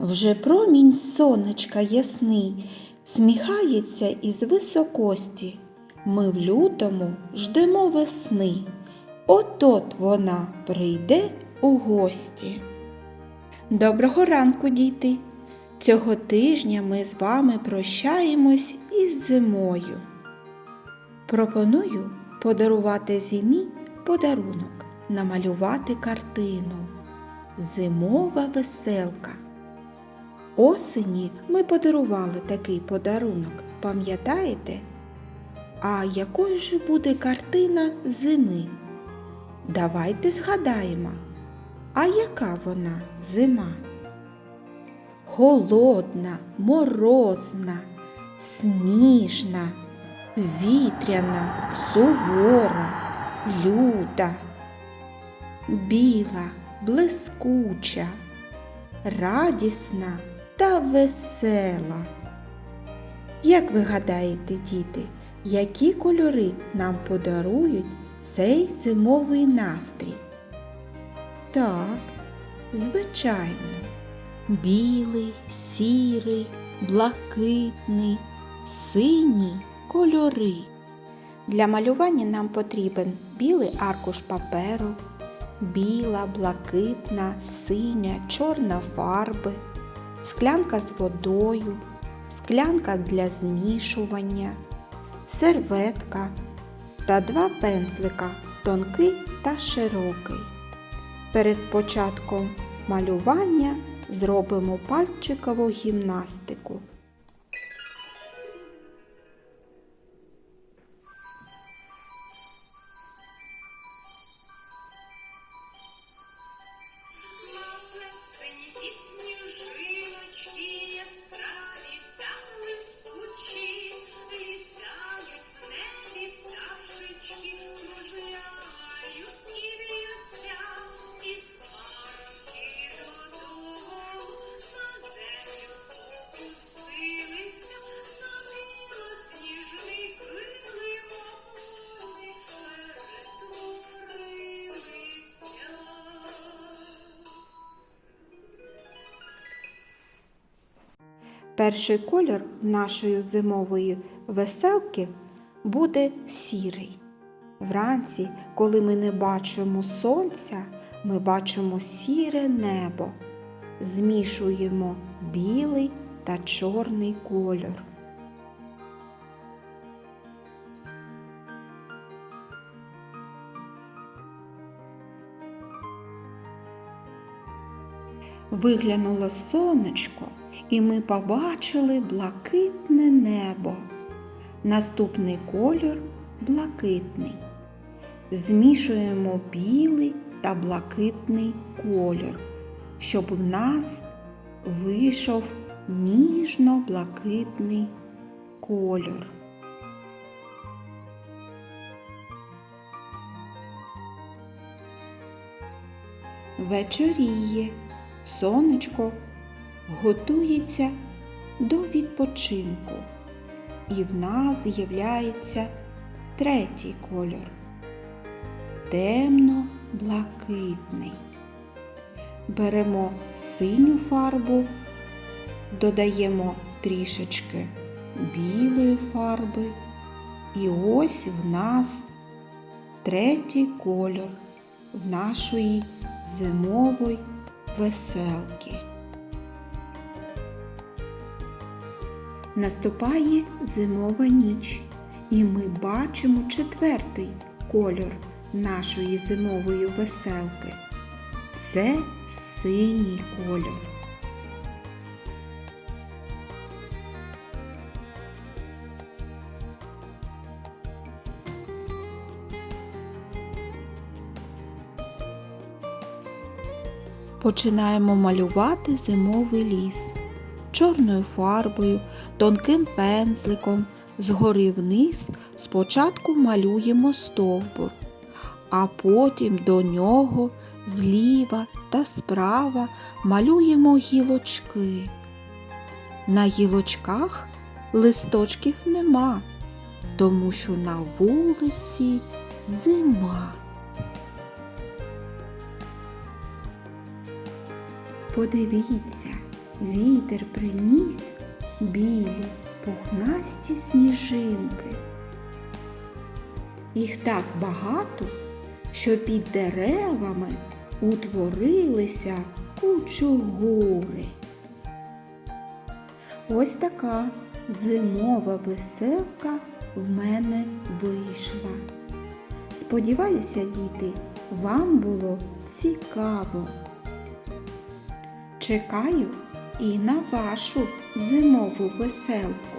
Вже промінь сонечка ясний, сміхається із високості. Ми в лютому ждемо весни. От-от вона прийде у гості. Доброго ранку, діти! Цього тижня ми з вами прощаємось із зимою. Пропоную подарувати зимі подарунок, намалювати картину. Зимова веселка. Осені ми подарували такий подарунок, пам'ятаєте? А якою ж буде картина зими? Давайте згадаємо, а яка вона зима? Холодна, морозна, сніжна, вітряна, сувора, люта, біла, блискуча, радісна та весела. Як ви гадаєте, діти, які кольори нам подарують цей зимовий настрій? Так, звичайно, білий, сірий, блакитний, синій кольори. Для малювання нам потрібен білий аркуш паперу, біла, блакитна, синя, чорна фарби, склянка з водою, склянка для змішування, серветка та два пензлика тонкий та широкий. Перед початком малювання зробимо пальчикову гімнастику. Малесені Перший колір нашої зимової веселки буде сірий. Вранці, коли ми не бачимо сонця, ми бачимо сіре небо. Змішуємо білий та чорний кольор. Виглянуло сонечко, і ми побачили блакитне небо. Наступний кольор блакитний. Змішуємо білий та блакитний колір, щоб в нас вийшов ніжно-блакитний колір. Вечоріє, сонечко готується до відпочинку, і в нас з'являється третій кольор темно-блакитний. Беремо синю фарбу, додаємо трішечки білої фарби, і ось в нас третій кольор в нашої зимової веселки. Наступає зимова ніч, і ми бачимо четвертий кольор нашої зимової веселки. Це синій кольор. Починаємо малювати зимовий ліс чорною фарбою, тонким пензликом, згори вниз спочатку малюємо стовбур, а потім до нього зліва та справа малюємо гілочки. На гілочках листочків нема, тому що на вулиці зима. Подивіться, вітер приніс білі пухнасті сніжинки. Їх так багато, що під деревами утворилися кучугури. Ось така зимова веселка в мене вийшла. Сподіваюся, діти, вам було цікаво. Чекаю і на вашу зимову веселку.